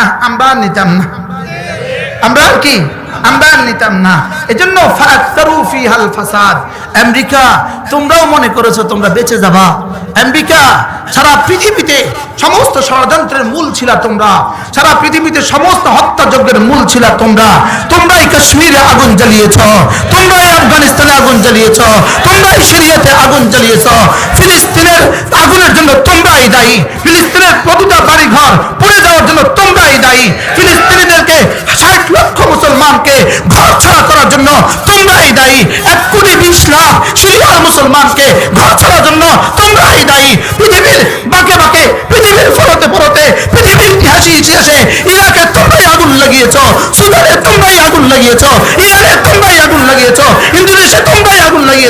না আমরা নিতাম না। আমরা আর কি? আমরা নিতাম না। আমেরিকা, তোমরাও মনে করেছ তোমরা বেঁচে যাবা। আমেরিকা, সারা পৃথিবীতে সমস্ত ষড়যন্ত্রের মূল ছিল তোমরা। সারা পৃথিবীতে সমস্ত হত্যাযজ্ঞের মূল ছিল তোমরা। তোমরাই কাশ্মীরে আগুন জ্বালিয়েছ। তোমরাই আফগানিস্তানে আগুন জ্বালিয়েছ তোমরা সিরিয়াতে আগুন জ্বালিয়েছ। ফিলিস্তিনের আগুনের জন্য তোমরাই দায়ী। ফিলিস্তিনের প্রতিটা বাড়িঘর পুড়ে যাওয়ার জন্য তোমরাই দায়ী। ফিলিস্তিনিদেরকে ষাট লক্ষ মুসলমানকে ঘর ছাড়া করার জন্য তোমরাই দায়ী। এক কোটি বিশ লাখ সিরিয়ার মুসলমানকে ঘর ছাড়ার জন্য তোমরাই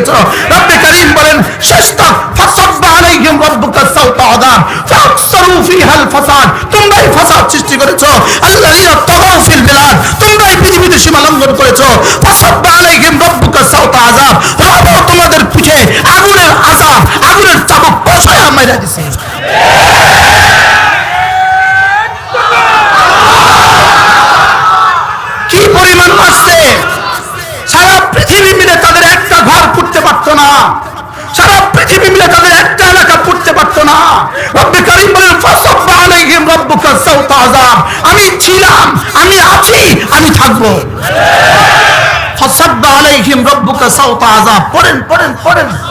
লাগিয়েছ রব্বে করিম বলেন শেষটা ফাসাব্বা আলাইহিম রাব্বুকা সাওতা আযাব ফাকসারু ফিহাল ফাসাদ। তোমরাই ফাসাদ সৃষ্টি করেছ। আল্লাযীনা তাগাউ ফিল বিলাদ। তোমরাই পৃথিবীতে সীমা লঙ্ঘন করেছ। ফাসাব্বা আলাইহিম রাব্বুকা সাওতা আযাব রব তোমাদের পিঠে আগুনের আযাব আগুনের চাবুক বসায়া মাইরা দিছে। কি পরিমাণ মারছে সারা পৃথিবী মিলে তাদের একটা ঘর পুড়তে পারতো না মিলে তাদের একটা এলাকা করতে পারতো না। রব্বে কারিম বলেন, ফাসাব্বা আলাইহিম রব্বুকা সাওতা আযাব। আমি ছিলাম, আমি আছি, আমি থাকব। ফাসাব্বা আলাইহিম রব্বুকা সাওতা আযাব। পড়েন পড়েন পড়েন।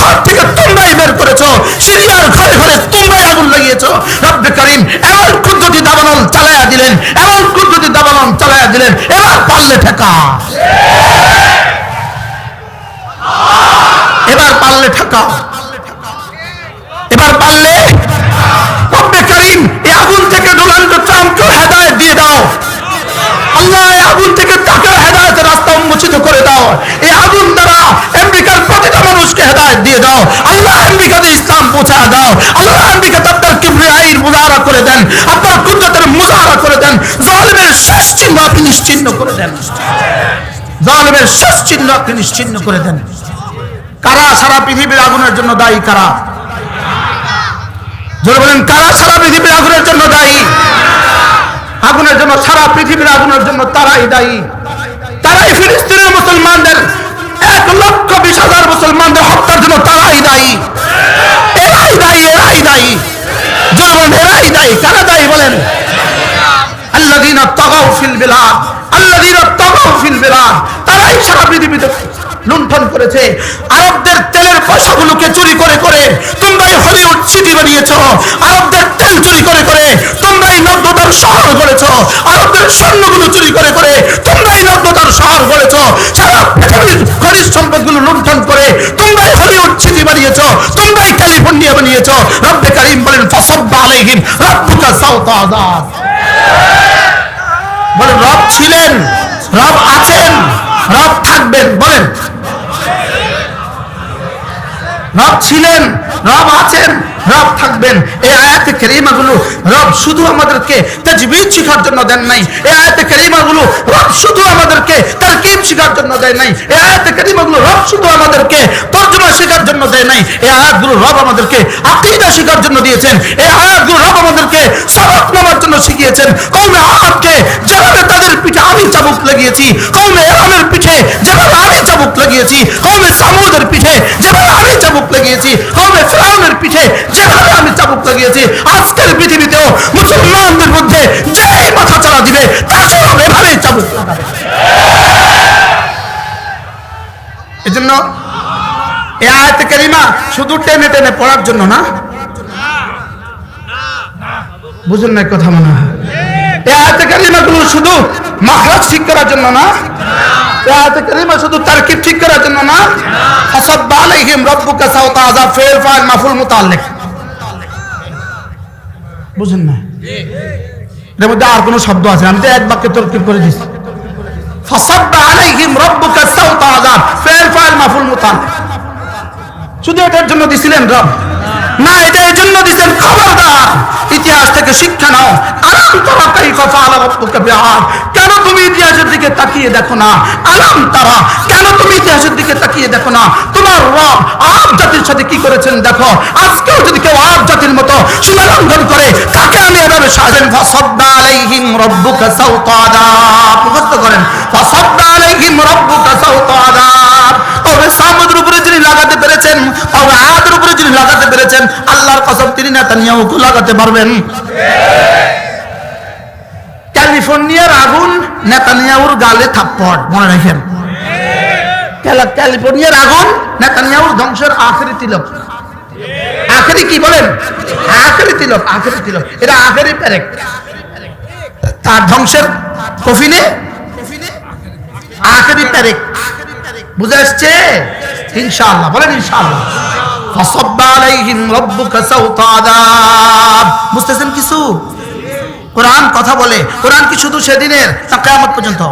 ঘরে থেকে তোমরাই বের করেছ। সিরিয়ার ঘরে ঘরে আগুন লাগিয়েছো। রব্বে করিম, এমন চালায়া দিলেন, এমন কুদরতি দাবানল চালায়া দিলেন, এবার পারলে ঠেকা। এবার পারলে ঠেকা। এবার পারলে রব্বে করিম এই আগুন থেকে ডোনাল্ড ট্রাম্পকে হেদায়েত দিয়ে দাও আল্লাহ আগুন থেকে তাকে রাস্তা উন্মোচিত করে দাও। এই আগুন দ্বারা প্রতিটা মানুষকে হেদায়েত দিয়ে দাও। আল্লাহ ইসলাম পৌঁছা দাও। আল্লাহ আপনার মুজাহারা করে দেন। আপনার কুদরতের মুজাহারা করে দেন। শেষ চিহ্ন আপনি নিশ্চিহ্ন করে দেন। শেষ চিহ্ন আপনি নিশ্চিহ্ন করে দেন। কারা সারা পৃথিবীর আগুনের জন্য দায়ী, কারা? জোরে বলেন, কারা সারা পৃথিবীর আগুনের জন্য দায়ী? আগুনের জন্য, সারা পৃথিবীর আগুনের জন্য তারাই দায়ী। তারাই ফিলিস্তিনের মুসলমানদের, এক লক্ষ বিশ হাজার মুসলমানদের হত্যার জন্য তারাই দায়ী। এরাই দায়ী এরাই দায়ী। জোরে বলেন এরাই দায়ী, কারা দায়ী বলেন? তাগাউ ফিল তাগাউ ফিল তারাই সারা পৃথিবীতে লুণ্ঠন করেছে। আরবদের তেলের পয়সাগুলোকে চুরি করে করে তোমরাই হলিউড সিটি বানিয়েছো। আরবদের তেল চুরি করে করে শহর গড়েছো আরবদের স্বর্ণগুলো চুরি করে করে তোমরাই নব্যতার শহর গড়েছো সারা পৃথিবীর খনিজ সম্পদগুলো লুণ্ঠন করে তোমরাই হলিউড সিটি বানিয়েছো, তোমরাই ক্যালিফোর্নিয়া বানিয়েছো। রব্বে কারিম বলেন, ফাসাব্বা আলাইহিম রাব্বুকা আযাব। বলেন, রব ছিলেন, রব আছেন, রব থাকবেন। বলেন, রব ছিলেন, রব আছেন রব থাকবেন। এই আয়াতে কেরিমাগুলো রব শুধু আমাদেরকে তাজবিদ শেখার জন্য দেন নাই। এই আয়াতে কেরিমাগুলো রব শুধু আমাদেরকে তারকিব শেখার জন্য দেয় নাই। এই আয়াতে কেরিমাগুলো রব শুধু আমাদেরকে তর্জমা শেখার জন্য দেয় নাই। এই আয়াতগুলো রব আমাদেরকে আকীদা শেখার জন্য দিয়েছেন। এই আয়াতগুলো রব আমাদেরকে সবক নেওয়ার জন্য শিখিয়েছেন। কৌমে আহাবকে যেভাবে তাদের পিঠে আমি চাবুক লাগিয়েছি কৌমে এরামের পিঠে যেভাবে আমি চাবুক লাগিয়েছি কৌমে সামুদের পিঠে যেভাবে আমি চাবুক লাগিয়েছি কৌমে ফেরাউনের পিঠে যেভাবে আমি চাবুক লাগিয়েছি, আজকের পৃথিবীতেও মুসলমানদের মধ্যে যেই মাথা চালা দিবে তাকেও এভাবেই চাবুক লাগাবে। এজন্য এই আয়াতে কারিমা শুধু টেনে টেনে পড়ার জন্য না, বুঝুন না কথা মনে হয়। এই আয়াতে শুধু ঠিক করার জন্য না আয়াতে কারিমা শুধু তারকিব ঠিক করার জন্য না, ফাসাব্বা আলাইহিম সাওতা আযাব মাফুল মুতাআল্লিক। বুঝুন না? এর মধ্যে আর কোনো শব্দ আছে? আমি তো এক বাক্যে তরকিব করে দিচ্ছি শুধু এটার জন্য দিছিলেন রব? না এটা জন্য দিচ্ছেন খবরদার ইতিহাস থেকে শিক্ষা নাও। আরাম তারা কাই কথা আলাপকে বিহার কেন তুমি ইতিহাসের দিকে তাকিয়ে দেখো না? আরাম তারা। কেন তুমি ইতিহাসের দিকে তাকিয়ে দেখো না? তোমার রব আব জাতির সাথে কি করেছেন দেখো। আজকেও যদি কেউ আব জাতির মতো সীমা লঙ্ঘন করে, তাকে আমি এভাবে সাজেন ফাসাদ্দা আলাইহিম রব্বুকা সাউতা মুখস্থ করেন। ফাসাদ্দা আলাইহিম রব্বুকা সাউতা তবে সামুদ্রের উপরে যিনি লাগাতে পেরেছেন, তবে লাগাতে পেরেছেন আল্লাহর কসম তিনি নেতানিয়াহুকে লাগাতে পারবেন। ক্যালিফোর্নিয়ার আগুন নেতানিয়াহুর গালে থাপ্পড়, মনে রাখেন। ক্যালিফোর্নিয়ার আগুন নেতানিয়াহুর ধ্বংসের আখেরি তিলক। আখেরি কি বলেন? আখেরি তিলক আখেরি তিলক। এটা আখেরি প্যারেক তার ধ্বংসের কফিনে আখেরি প্যারেক বুঝে আসছে? ইনশাআল্লাহ, বলেন ইনশাআল্লাহ। বুঝতেছেন কিছু? কোরআন কথা বলে, কোরআন কি শুধু সেদিনের কেমন পর্যন্ত?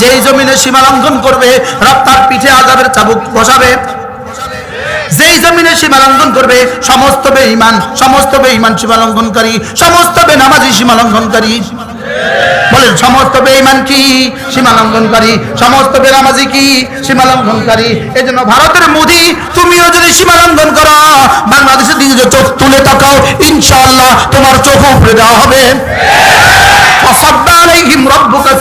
যে যেই জমিনে সীমা লঙ্ঘন করবে রব তার পিঠে আজাবের চাবুক বসাবে। যেই জমিনে সীমা লঙ্ঘন করবে, সমস্ত বেঈমান সমস্ত বেঈমান সীমা করি সমস্ত বেনামাজি সীমা লঙ্ঘনকারী বলেন, সমস্ত বেঈমান কি? সীমা লঙ্ঘনকারী সমস্ত বেনামাজি কি? সীমালঙ্ঘনকারী। এই জন্য ভারতের মোদি, তুমিও যদি সীমালঙ্ঘন করো, বাংলাদেশের দিকে যে চোখ তুলে তাকাও, ইনশাআল্লাহ তোমার চোখ উপরে দেওয়া হবে। ফসাদ্দা আলাইহিম রাব্বুকা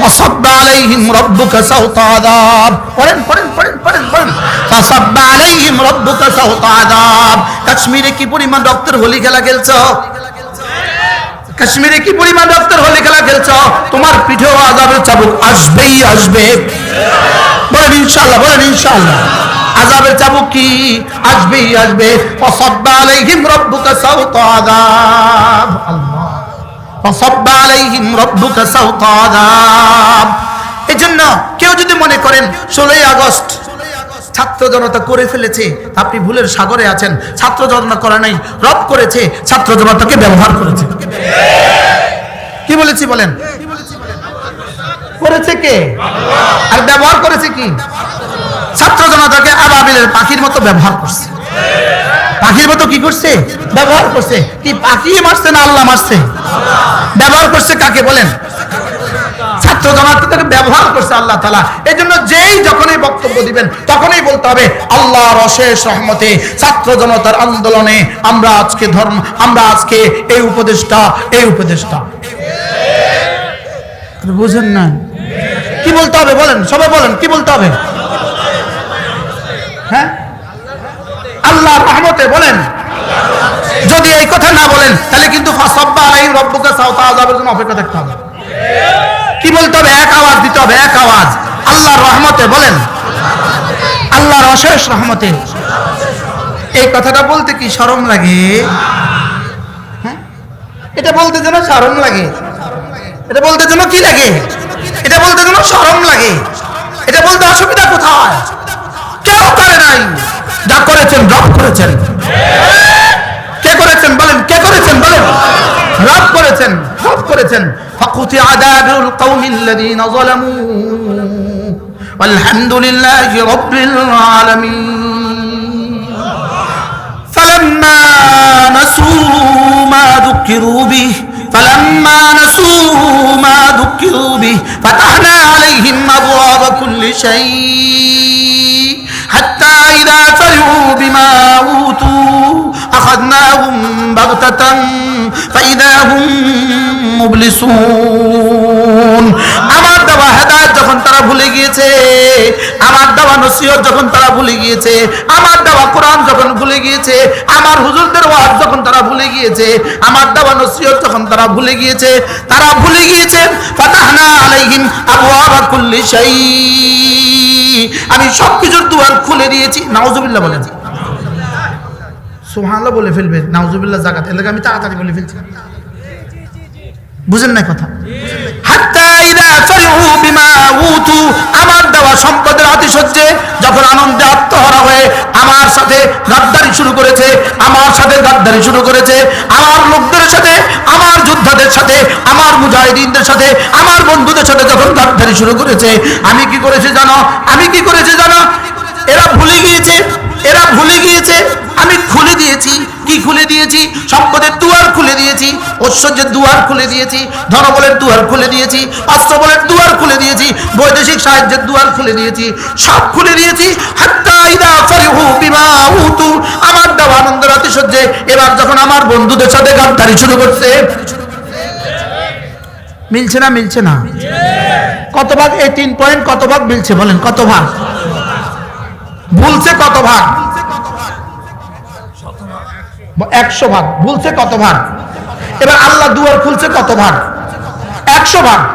عذاب فصب عليهم ربك سوط عذاب পড়েন পড়েন পড়েন পড়েন পড়েন فصب عليهم ربك سوط عذاب কাশ্মীরে কি পরিমাণ রক্তের হোলি খেলা খেলছো কাশ্মীরে কি পরিমাণ রক্তের হোলি খেলা খেলছো তোমার পিঠেও আজাবের চাবুক আসবেই আসবে বলেন ইনশাআল্লাহ বলেন ইনশাআল্লাহ আজাবের চাবুক কি আসবেই আসবে فصب عليهم ربك سوط عذاب আল্লাহ এই জন্য কেউ যদি মনে করেন, ষোলোই আগস্ট ছাত্র জনতা করে ফেলেছে, আপনি ভুলের সাগরে আছেন, ছাত্র জনতা করা নাই, রব করেছে, ছাত্র জনতাকে ব্যবহার করেছে। কি বলেছি বলেন? করেছে কে? আর ব্যবহার করেছে কি? ছাত্র জনতাকে আবাবিলের পাখির মতো ব্যবহার করছে। পাখির মতো কি করছে? ব্যবহার করছে। কি পাখি মারছে না আল্লাহ মারছে? ব্যবহার করছে কাকে বলেন? ছাত্র জনতাকে ব্যবহার করছে আল্লাহ তালা এই জন্য যেই যখনই বক্তব্য দিবেন, তখনই বলতে হবে, আল্লাহর অশেষ ছাত্র জনতার আন্দোলনে আমরা আজকে ধর্ম, আমরা আজকে এই উপদেশটা এই উপদেশটা বুঝেন না। কি বলতে হবে বলেন? সবাই বলেন, কি বলতে হবে হ্যাঁ আল্লাহর রহমতে বলেন যদি এই কথা না বলেন, তাহলে কিন্তু অপেক্ষা থাকতে হবে। কি বলতে হবে? এক আওয়াজ দিতে হবে, এক আওয়াজ। আল্লাহর রহমতে, বলেন। আল্লাহর অশেষ রহমতে। এই কথাটা বলতে কি শরম লাগে? হ্যাঁ? এটা বলতে যেন শরম লাগে। এটা বলতে যেন কি লাগে? এটা বলতে যেন শরম লাগে। এটা বলতে অসুবিধা কোথায়? কেউ করে নাই। যা করেছেন, রব করেছেন। কে করেছেন বলেন কে করেছেন বলেন রব করেছেন রব করেছেন ফাকুতি আদাবুল কওমিল্লাযীন যালামু والحمد لله رب العالمين فلما نسوا ما ذكروا به فلما نسوا ما ذكروا به فتحنا عليهم أبواب كل شيء أخذناهم بغتة فإذا هم মুবলিসুন আমার দেওয়া হেদায়েত যখন তারা ভুলে গিয়েছে আমার দেওয়া নসিহত যখন তারা ভুলে গিয়েছে আমার দেওয়া কোরআন যখন ভুলে গিয়েছে আমার হুজুরদের ওয়াজ যখন তারা ভুলে গিয়েছে আমার দেওয়া নসিহত যখন তারা ভুলে গিয়েছে তারা ভুলে গিয়েছে ফাতাহনা আলাইহিম আবওয়াবা কুল্লি শাই আমি সবকিছুর দুয়ার খুলে দিয়েছি নাউজুবিল্লাহ বলেন সুবহানাল্লাহ বলে ফেলবে, নাউজুবিল্লাহ জাকাত এলাকা আমি তাড়াতাড়ি বলে ফেলছি। বুঝেন না কথা? আমার দেওয়া সম্পদের আতিশয্যে যখন আনন্দে আত্মহারা হয়ে আমার সাথে গাদ্দারি শুরু করেছে, আমার সাথে গাদ্দারি শুরু করেছে, আমার লোকদের সাথে, আমার যোদ্ধাদের সাথে, আমার মুজাহিদিনদের সাথে, আমার বন্ধুদের সাথে যখন গাদ্দারি শুরু করেছে, আমি কি করেছি জানো? আমি কি করেছি জানো? দিয়েছি, ঐশ্বর্যের দুয়ার খুলে দিয়েছি, ধনবলের দুয়ার খুলে দিয়েছি, অস্ত্রবলের দুয়ার খুলে দিয়েছি, বৈদেশিক সাহায্যের দুয়ার খুলে দিয়েছি, সব খুলে দিয়েছি। আমার দেওয়া আনন্দের আতিশয্যে এবার যখন আমার বন্ধুদের সাথে গাদ্দারি শুরু করছে। মিলছে না মিলছে না। কত ভাগ? এই তিন পয়েন্ট কত ভাগ মিলছে বলেন, কত ভাগ? ভুলছে কত ভাগ? একশো ভাগ। ভুলছে কত ভাগ? এবার আল্লাহ দুয়ার খুলছে কত ভাগ? একশো ভাগ।